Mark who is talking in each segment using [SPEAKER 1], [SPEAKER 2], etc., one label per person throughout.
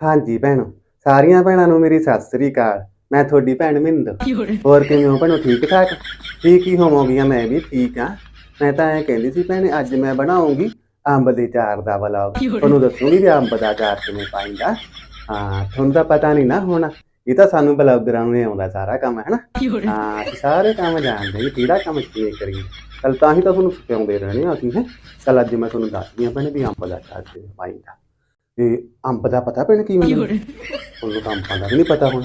[SPEAKER 1] ਹਾਂਜੀ ਭੈਣੋ, ਸਾਰੀਆਂ ਭੈਣਾਂ ਨੂੰ ਮੇਰੀ ਸਤਿ ਸ੍ਰੀ ਅਕਾਲ। ਮੈਂ ਤੁਹਾਡੀ ਭੈਣ ਮਿੰਦ ਹੋਰ ਕਿਵੇਂ ਹੋ ਭੈਣੋ, ਠੀਕ ਠਾਕ? ਠੀਕ ਹੀ ਹੋਵੋਗੀਆਂ, ਮੈਂ ਵੀ ਠੀਕ ਆ ਮੈਂ ਤਾਂ ਐ ਕਹਿੰਦੀ ਸੀ ਭੈਣੇ, ਅੱਜ ਮੈਂ ਬਣਾਉਂਗੀ ਅੰਬ ਦੇ ਚਾਰ ਦਾ ਵਲੌਗ ਤੁਹਾਨੂੰ ਦੱਸੂਗੀ ਵੀ ਅੰਬ ਦਾ ਚਾਰ ਕਿਵੇਂ ਪਾਈਂਦਾ। ਹਾਂ, ਤੁਹਾਨੂੰ ਤਾਂ ਪਤਾ ਨਹੀਂ ਨਾ ਹੋਣਾ। ਇਹ ਤਾਂ ਸਾਨੂੰ ਬਲੌਗਰਾਂ ਨੂੰ ਆਉਂਦਾ ਸਾਰਾ ਕੰਮ ਹੈ ਨਾ ਹਾਂ ਸਾਰੇ ਕੰਮ ਜਾਣਦੇ ਵੀ ਕਿਹੜਾ ਕੰਮ ਕਿਵੇਂ ਕਰੀਏ। ਕੱਲ ਤਾਂ ਹੀ ਤਾਂ ਤੁਹਾਨੂੰ ਸਿਖਾਉਂਦੇ ਰਹਿਣੇ ਆ ਅਸੀਂ, ਹੈ? ਕੱਲ ਅੱਜ ਮੈਂ ਤੁਹਾਨੂੰ ਦੱਸਦੀ ਆ ਭੈਣੇ ਵੀ ਅੰਬ ਦਾ ਚਾਰ ਕਿਵੇਂ ਪਾਈਂਦਾ। ਤੇ ਅੰਬ ਦਾ ਪਤਾ ਭੈਣੇ ਕੀ ਹੁੰਦਾ? ਉਹਨੂੰ ਤਾਂ ਅੰਬਾਂ ਦਾ ਵੀ ਨਹੀਂ ਪਤਾ ਹੁਣ।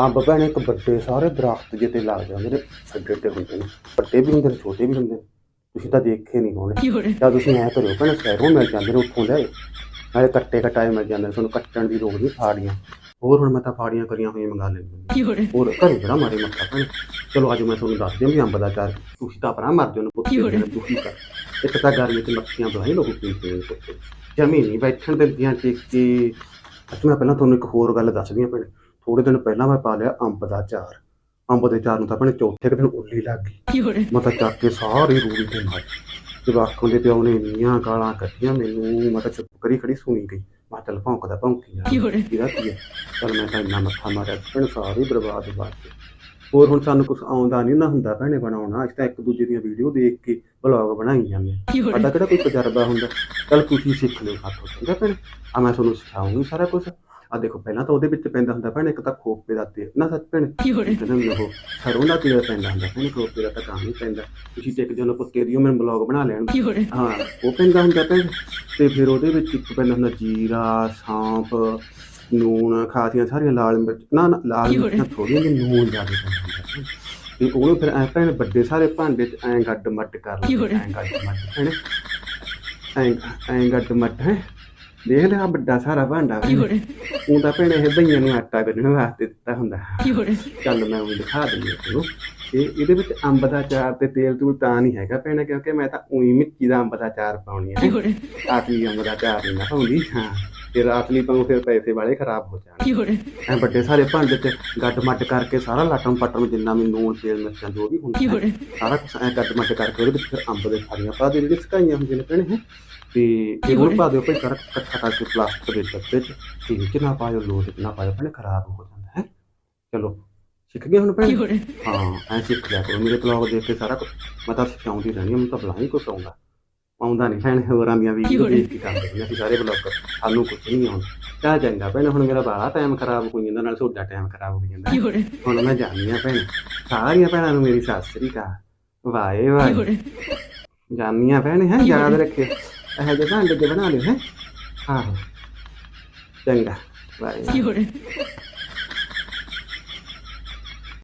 [SPEAKER 1] ਅੰਬ ਭੈਣੇ ਇੱਕ ਵੱਡੇ ਸਾਰੇ ਦਰਖਤ ਜਿਹੇ ਤੇ ਲੱਗ ਜਾਂਦੇ ਨੇ ਅੱਡੇ ਅੱਡੇ ਹੁੰਦੇ ਨੇ। ਵੱਡੇ ਵੀ ਹੁੰਦੇ ਨੇ ਛੋਟੇ ਵੀ ਹੁੰਦੇ ਨੇ। ਤੁਸੀਂ ਤਾਂ ਦੇਖੇ ਨਹੀਂ ਹੋਣੇ। ਜਾਂ ਤੁਸੀਂ ਐ ਕਰਿਓ ਭੈਣੇ ਸ਼ਹਿਰੋਂ ਮਿਲ ਜਾਂਦੇ ਨੇ ਉੱਥੋਂ ਲੈ। ਨਾਲੇ ਕੱਟੇ ਕਟਾਏ ਮਿਲ ਜਾਂਦੇ ਨੇ ਤੁਹਾਨੂੰ ਕੱਟਣ ਦੀ ਲੋੜ ਨਹੀਂ ਫਾੜੀਆਂ। ਹੋਰ ਹੁਣ ਮੈਂ ਤਾਂ ਫਾੜੀਆਂ ਕਰੀਆਂ ਹੋਈਆਂ ਮੰਗਾ ਲੈਂਦੀ। ਹੋਰ ਘਰੇ ਬੜਾ ਮਾਰੇ ਮੱਥਾ ਭੈਣੇ? ਚਲੋ ਅੱਜ ਮੈਂ ਤੁਹਾਨੂੰ ਦੱਸ ਦਿਆਂ ਵੀ ਅੰਬ ਦਾ ਚਾਰ। ਤੁਸੀਂ ਤਾਂ ਆਪਣਾ ਮਰ ਜਾਓ ਨਾ ਪੁੱਤ ਦੁਖੀ ਕਰ ਇੱਕ ਤਾਂ ਗਰਮੀ ਚ ਮੱਖੀਆਂ ਬਲਾਈ ਲੋਕ ਪੀਂਦੇ ਨੇ ਪੁੱਤ। ਜਮੀ ਨਹੀਂ ਬੈਠਣ ਦਿੰਦੀਆਂ ਕਿ ਕਿ? ਅੱਜ ਮੈਂ ਪਹਿਲਾਂ ਤੁਹਾਨੂੰ ਇੱਕ ਹੋਰ ਗੱਲ ਦੱਸਦੀ ਹਾਂ ਭੈਣੇ। ਥੋੜੇ ਦਿਨ ਪਹਿਲਾਂ ਮੈਂ ਪਾ ਲਿਆ ਅੰਬ ਦਾ ਚਾਰ। ਅੰਬ ਦੇ ਚਾਰ ਨੂੰ ਤਾਂ ਭੈਣੇ ਚੌਥੇ ਕੁ ਦਿਨ ਉੱਲੀ ਲੱਗ ਗਈ। ਮੈਂ ਤਾਂ ਚੱਕ ਕੇ ਸਾਰੀ ਰੂੜੀ ਤੇ ਮਾਰੀ। ਜਵਾਕਾਂ ਦੇ ਪਿਓ ਨੇ ਇੰਨੀਆਂ ਗਾਲਾਂ ਕੱਢੀਆਂ ਮੈਨੂੰ ਮੈਂ ਤਾਂ ਚੁੱਪ ਕਰੀ ਖੜੀ ਸੁਣੀ ਗਈ। ਮੈਂ ਚੱਲ ਭੌਂਕਦਾ ਭੌਂਕੀ ਜਾ। ਕੀ ਹੈ ਚਲ ਮੈਂ ਤਾਂ ਇੰਨਾ ਮੱਥਾ ਮਾਰਿਆ। ਭੈਣ ਸਾਰੇ ਬਰਬਾਦ ਬਾਤ ਹੋਰ ਹੁਣ ਸਾਨੂੰ ਕੁਝ ਆਉਂਦਾ ਨਹੀਂ ਨਾ ਹੁੰਦਾ ਭੈਣੇ ਬਣਾਉਣਾ ਅਸੀਂ ਤਾਂ ਇੱਕ ਦੂਜੇ ਦੀਆਂ ਵੀਡੀਓ ਦੇਖ ਕੇ ਵਲੌਗ ਬਣਾਈ ਜਾਂਦੇ ਹਾਂ। ਸਾਡਾ ਕਿਹੜਾ ਕੋਈ ਤਜਰਬਾ ਹੁੰਦਾ? ਚਲ ਤੁਸੀਂ ਸਿੱਖ ਲਿਓ ਸਾਥੋਂ ਚੰਗਾ ਭੈਣੇ। ਆ ਮੈਂ ਤੁਹਾਨੂੰ ਸਿਖਾਉਂਗੀ ਸਾਰਾ ਕੁਝ ਆ ਦੇਖੋ ਪਹਿਲਾਂ ਤਾਂ ਉਹਦੇ ਵਿੱਚ ਪੈਂਦਾ ਹੁੰਦਾ ਭੈਣੇ ਇੱਕ ਤਾਂ ਖੋਪੇ ਦਾ ਤੇਲ ਨਾ ਸੱਚ ਭੈਣੇ? ਕਹਿੰਦੇ ਨੇ ਉਹ ਸਰੋਂ ਦਾ ਤੇਲ ਪੈਂਦਾ ਹੁੰਦਾ ਭੈਣੇ ਖੋਪੇ ਦਾ ਤਾਂ ਕੰਮ ਨਹੀਂ ਪੈਂਦਾ। ਤੁਸੀਂ ਟਿਕ ਜਾਓ ਪੁੱਤੇ ਦਿਓ ਮੈਨੂੰ ਬਲੌਗ ਬਣਾ ਲੈਣ। ਹਾਂ ਉਹ ਪੈਂਦਾ ਹੁੰਦਾ ਭੈਣੇ। ਤੇ ਫਿਰ ਉਹਦੇ ਵਿੱਚ ਇੱਕ ਪੈਂਦਾ ਹੁੰਦਾ ਜੀਰਾ ਸੌਂਫ ਨੂਣ ਖਾਸੀਆਂ ਸਾਰੀਆਂ ਲਾਲ ਮਿਰਚ ਨਾ ਨਾ ਲਾਲ ਮਿਰਚਾਂ ਥੋੜੀਆਂ ਜਿਹੀਆਂ ਨੂਣ ਜ਼ਿਆਦਾ ਭੈਣੇ। ਤੇ ਉਹਨੂੰ ਫਿਰ ਐ ਭੈਣੇ ਵੱਡੇ ਸਾਰੇ ਭਾਂਡੇ 'ਚ ਐਂ ਗੱਡ ਮੱਡ ਕਰ ਲਓ ਐਂ ਗੱਡ ਮੱਡ ਭੈਣੇ ਐਂ ਐਂ ਗੱਡ ਮੱਡ ਹੈ? ਦੇਖ ਲਿਆ ਵੱਡਾ ਸਾਰਾ ਭਾਂਡਾ ਉਹ ਤਾਂ ਭੈਣੇ ਇਹ ਬਈਆਂ ਨੂੰ ਆਟਾ ਗੁੰਨਣ ਵਾਸਤੇ ਦਿੱਤਾ ਹੁੰਦਾ। ਚੱਲ ਮੈਂ ਉਹ ਦਿਖਾ ਦਿੰਦੀ ਹਾਂ ਤੁਹਾਨੂੰ ਇਹ ਇਹਦੇ ਵਿੱਚ ਅੰਬ ਦਾ ਚਾਰ ਤੇ ਤੇਲ ਤੂਲ ਤਾਂ ਨਹੀਂ ਹੈਗਾ ਭੈਣੇ ਕਿਉਂਕਿ ਮੈਂ ਤਾਂ ਉਹੀ ਮਿੱਟੀ ਦਾ ਅੰਬ ਦਾ ਚਾਰ ਪਾਉਣੀ ਹੈ ਆਖਰੀ ਅੰਬ ਦਾ ਚਾਰ ਨਹੀਂ ਨਾ ਪਾਉਂਦੀ ਹਾਂ। ਫਿਰ ਆਖਰੀ ਪਾਉ ਫਿਰ ਪੈਸੇ ਵਾਲੇ ਖਰਾਬ ਹੋ ਜਾਣਗੇ ਐ ਵੱਡੇ ਸਾਰੇ ਭਾਂਡੇ ਚ ਗੱਡ ਮੱਡ ਕਰਕੇ ਸਾਰਾ ਲਾਟਮ ਪਟਮ ਜਿੰਨਾ ਵੀ ਨੂਣ ਤੇਲ ਮਿਰਚਾਂ ਜੋ ਵੀ ਹੁੰਦਾ ਹੈ, ਸਾਰਾ ਕੁਛ ਐ ਗੱਡ ਮੱਡ ਕਰਕੇ ਉਹਦੇ ਵਿੱਚ ਫਿਰ ਅੰਬ ਦੇ ਫਾੜੀਆਂ ਪਾ ਦੇ ਜਿਹੜੇ ਸਕਾਈਆਂ ਹੁੰਦੀਆਂ ਨੇ ਭੈਣੇ ਹੈਂ। ਤੇ ਉਹ ਪਾ ਦਿਓ ਭਾਈ ਸਾਰਾ ਇਕੱਠਾ ਕਰਕੇ ਪਲਾਸਟਿਕ ਦੇ ਡੱਬੇ ਚ ਤੇ ਚ ਨਾ ਪਾਇਓ ਲੋਟ ਚ ਨਾ ਪਾਇਓ ਭੈਣੇ ਖਰਾਬ ਹੋ ਜਾਂਦਾ ਹੈ। ਚਲੋ ਸਿੱਖ ਗਏ ਹੁਣ ਭੈਣੇ? ਹਾਂ ਐ ਸਿੱਖ ਲਿਆ ਕਰੋ। ਮੇਰੇ ਬਲੌਗ ਦੇਖ ਕੇ ਸਾਰਾ ਕੁਝ ਮੈਂ ਤਾਂ ਸਿਖਾਉਂਦੀ ਰਹਿੰਦੀ ਹਾਂ ਮੈਨੂੰ ਤਾਂ ਬੁਲਾ ਹੀ ਕੁਛ ਆਉਂਦਾ ਆਉਂਦਾ ਨਹੀਂ ਭੈਣੇ ਹੋਰਾਂ ਦੀਆਂ ਦੇਖ ਕੇ ਕਰਦੇ ਅਸੀਂ ਸਾਰੇ ਬਲੌਗਰ ਸਾਨੂੰ ਕੁਝ ਨਹੀਂ ਆਉਂਦਾ। ਚਾਹ ਚੰਗਾ ਭੈਣੇ ਹੁਣ ਮੇਰਾ ਬਾਲਾ ਟਾਈਮ ਖਰਾਬ ਹੋ ਜਾਂਦਾ ਨਾਲ ਤੁਹਾਡਾ ਟਾਈਮ ਖਰਾਬ ਹੋ ਜਾਂਦਾ। ਹੁਣ? ਮੈਂ ਜਾਣੀ ਆ ਭੈਣੇ। ਸਾਰੀਆਂ ਭੈਣਾਂ ਨੂੰ ਮੇਰੀ ਸਤਿ ਸ੍ਰੀ ਅਕਾਲ। Y Y. ਜਾਨੀਆਂ ਭੈਣੇ ਹੈ ਯਾਦ ਰੱਖਿਓ ਇਹ ਜਿਹੇ ਭਾਂਡੇ ਦੇ ਬਣਾ ਲਿਓ ਹੈ। ਆਹੋ। ਚੰਗਾ। ਵਾਏ।